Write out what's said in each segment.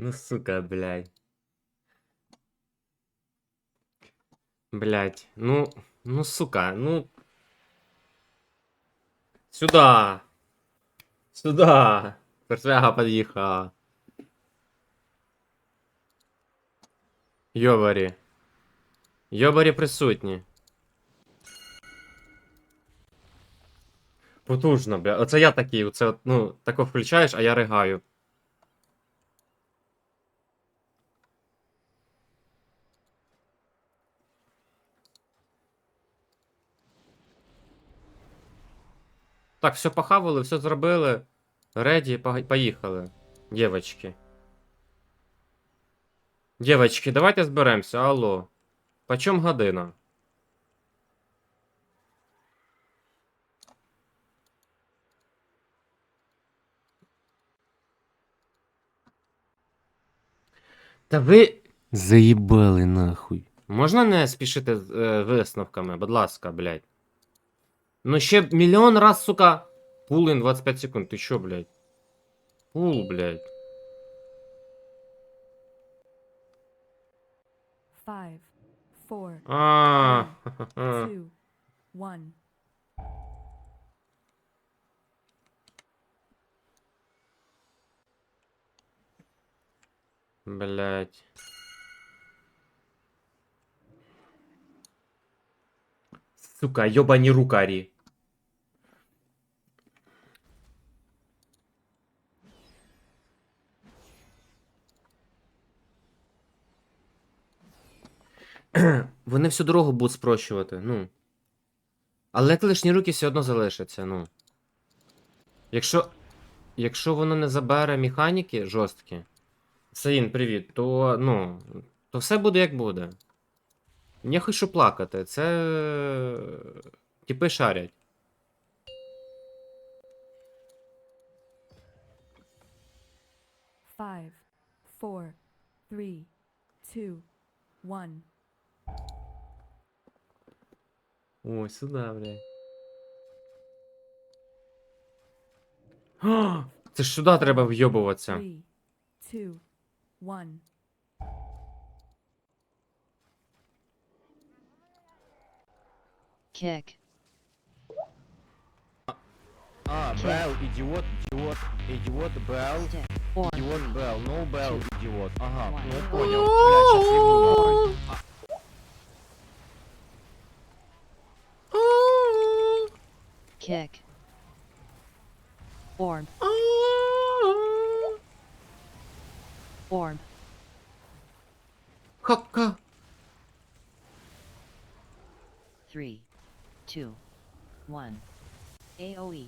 Ну, сука, блядь. Блядь, ну, ну, сука, ну... Сюда! Сюда! Персвяга під'їхала. Йобарі. Йобарі присутні. Потужно, бля. Оце я такий, оце, от, ну, тако включаєш, а я ригаю. Так, все похавали, все зробили. Реді, поїхали. Дівочки. Дівочки, давайте зберемося, алло. Почем година? Та ви. Заїбали нахуй. Можна не спішити з е, висновками, будь ласка, блядь. Ну ще мільйон раз, сука. Пулин 25 секунд. Ти чо, блядь? Пул, блядь. Five, four, А. two, one. Блядь. Сука, ёбані рукарі. Вони всю дорогу будуть спрощувати, ну. Але лишні руки все одно залишаться, ну. Якщо. Якщо воно не забере механіки жорсткі. Саїн, привіт, то ну. То все буде як буде. Не хочу плакати. Це. Типи шарять. Five, four, three, two, one. О, сюди, блядь. А, Це ж сюди треба вйобуватися. Three, two, one. Kick, А, Бел, ідіот, ідіот, ідіот, Бел, stick, or ідіот, three, Бел, no Бел, two, ідіот. Ага, one. ну я понял. Блядь, щас їбу нахуй. kick, orb, orb, Хака. three, two, one. E. AoE,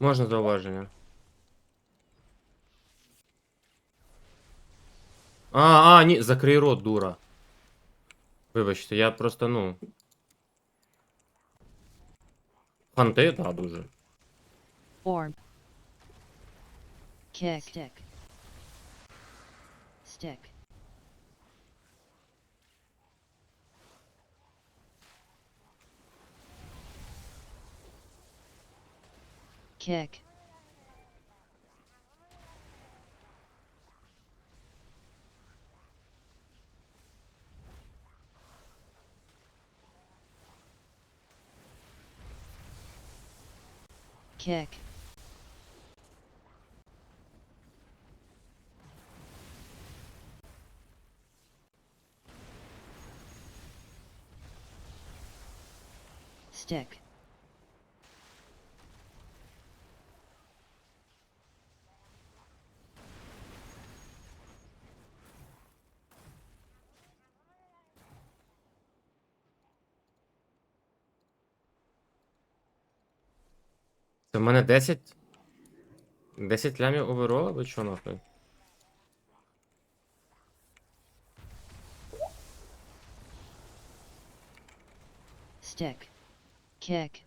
Можна зауваження. А, а, ні, закрий рот, дура. Вибачте, я просто, ну. Фанти, да, дуже. orb, kick, stick, stick, kick, Kick, stick, Це в мене 10. 10 лямів оверола? Ви чо нахуй? stick, kick.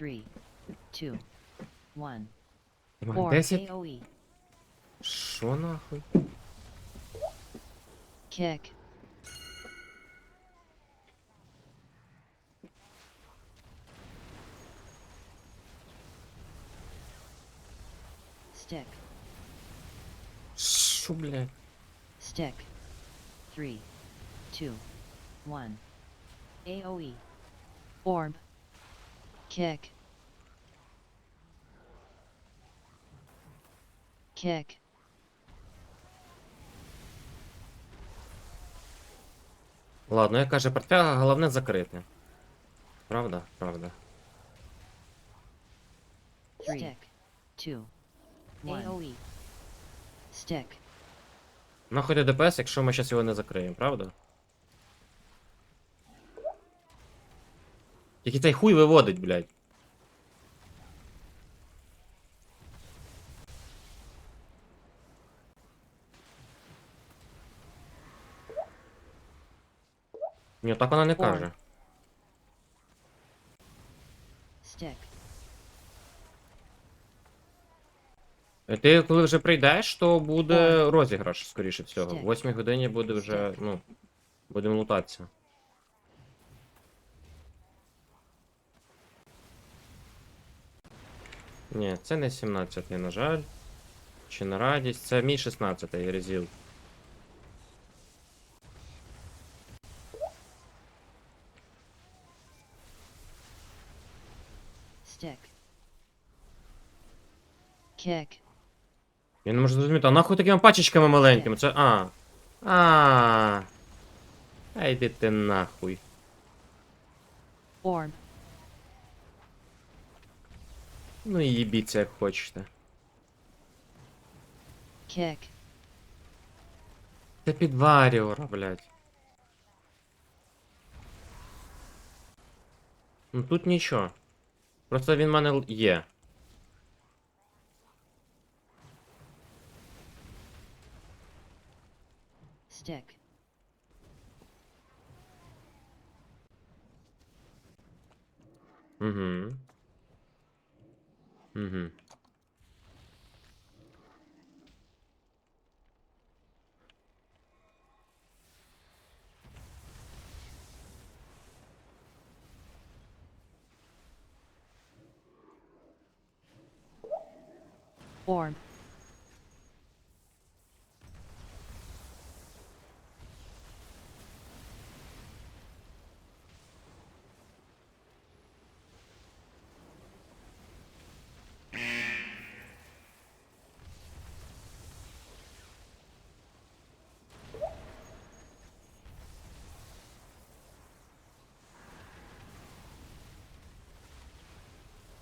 Three, two, one. 10? AoE. Що нахуй? Kick. Stick. шу, блядь? Stick. 3, 2, 1. AOE. Orb. Kick. Kick. Ладно, я каже портфяга, головне закрити. Правда? Правда. Stick. 2. One. AOE. Stick. Ну, Нахуй ДПС, якщо ми зараз його не закриємо, правда? Який цей хуй виводить, блядь. Ні, так вона не каже. Stick. Ти коли вже прийдеш, то буде розіграш, скоріше всього. В 8 годині буде вже, ну, будемо лутатися. Ні, це не 17, на жаль. Чи на радість. Це мій 16 резіл. Stick. Kick. Я не можу зрозуміти, а нахуй такими пачечками маленькими? Це. А. А. А йди ти нахуй. Orb. Ну і їбіться, як хочете. Kick. Це під варіора, блядь. Ну тут нічого. Просто він в мене є. Stick. Угу. Угу. Orb.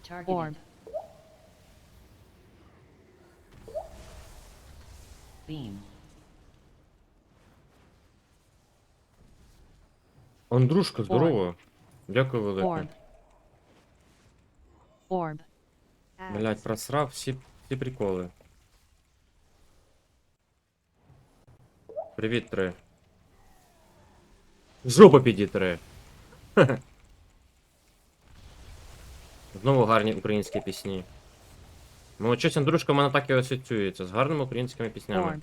Targeted. Orb. Beam. Андрушка, здорово. Дякую велике. Orb. Orb. Блять, просрав всі, всі приколи. Привіт, три. Жопа піді три. Знову гарні українські пісні. Ну, щось Андрушка в мене так і асоціюється з гарними українськими піснями.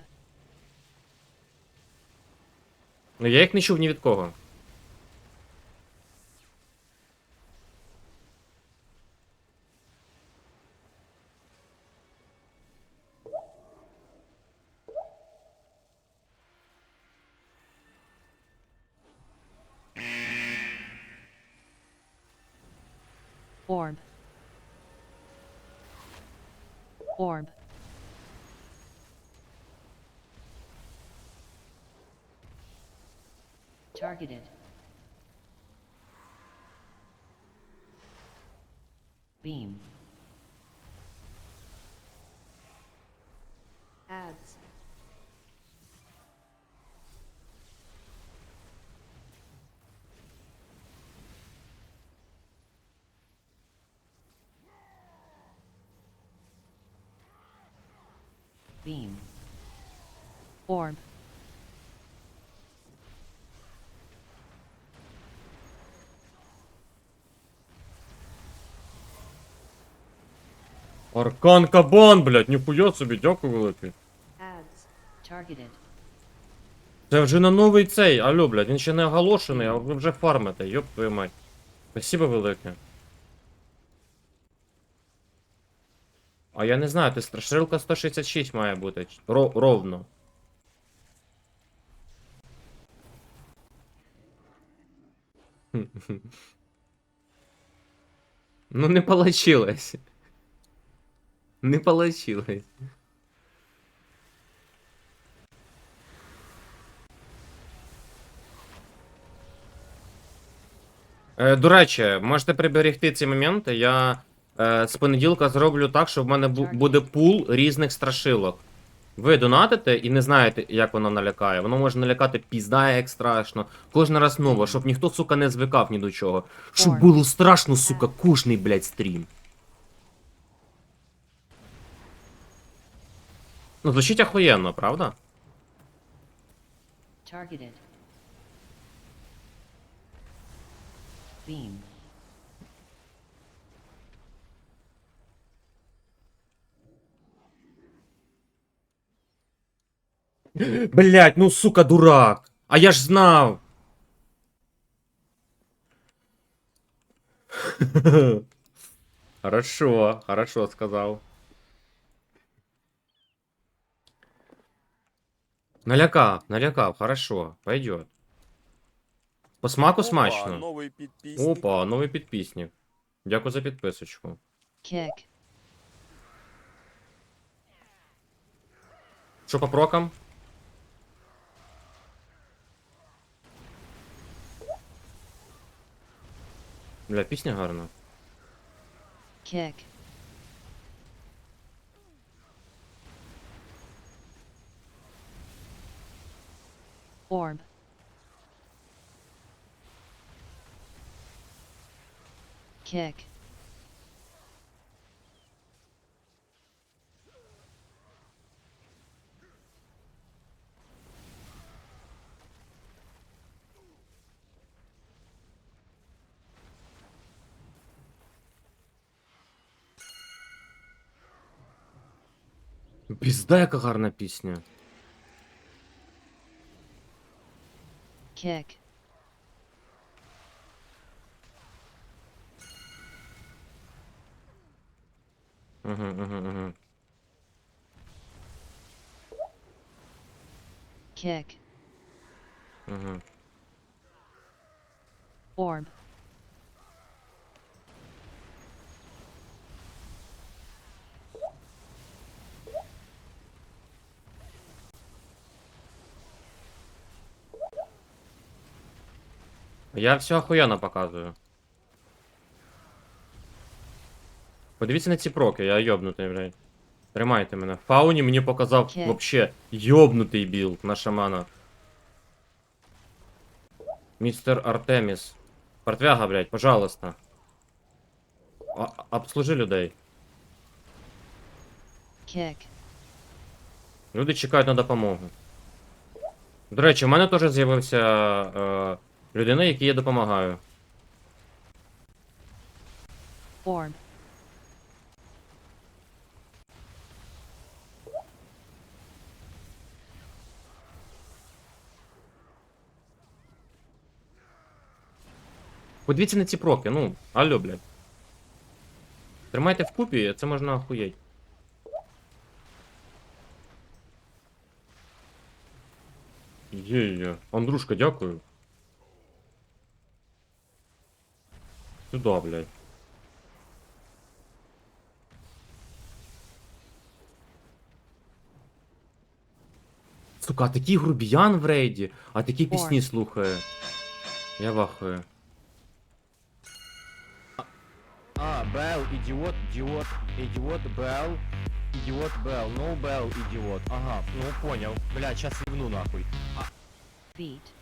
Ну я їх не чув ні від кого. Orb. Targeted. Beam. Beam. Orb. Аркан кабан, блядь, ніхуя собі, дякую великий. Це вже на новий цей, алло, блядь, він ще не оголошений, а ви вже фармите, йоп твою мать. Спасибо велике. А я не знаю, ти страшилка 166 має бути. Ро- ровно. Ну не получилось. Не получилось. Е, до речі, можете приберегти ці моменти. Я з понеділка зроблю так, що в мене буде пул різних страшилок. Ви донатите і не знаєте, як воно налякає. Воно може налякати пізда, як страшно. Кожен раз ново, щоб ніхто, сука, не звикав ні до чого. Щоб було страшно, сука, кожний, блядь, стрім. Ну, звучить охуєнно, правда? Targeted. Beam. Блять, ну сука, дурак. А я ж знав. Хорошо, хорошо сказав. Налякав, налякав, хорошо, пойдет. По смаку смачно. Новий підписник. Опа, новий підписник. Дякую за підписочку. Kick. Що по прокам? Бля, пісня гарна. Kick. Orb. Kick. Пізда, яка гарна пісня. Kick. Угу, угу, угу. Kick. Угу. Orb. Я все охуєнно показую. Подивіться на ці проки, я йобнутий, блядь. Тримайте мене. Фауні мені показав Окей. вообще йобнутий білд на шамана. Містер Артеміс. Портвяга, блядь, пожалуйста. А, обслужи людей. Kick. Люди чекають на допомогу. До речі, у мене теж з'явився е, людина, якій я допомагаю. Orb. Подивіться на ці проки, ну, алло, блядь. Тримайте вкупі, це можна охуєть. Є-є. Андрушка, дякую. Сюда, блядь. Сука, а такий грубіян в рейді, а такі пісні слухає. Я вахую. А, Бел, ідіот, ідіот, ідіот, Бел, ідіот, Бел, no Бел, ідіот. Ага, ну понял. Бля, сейчас ебну нахуй. Beat.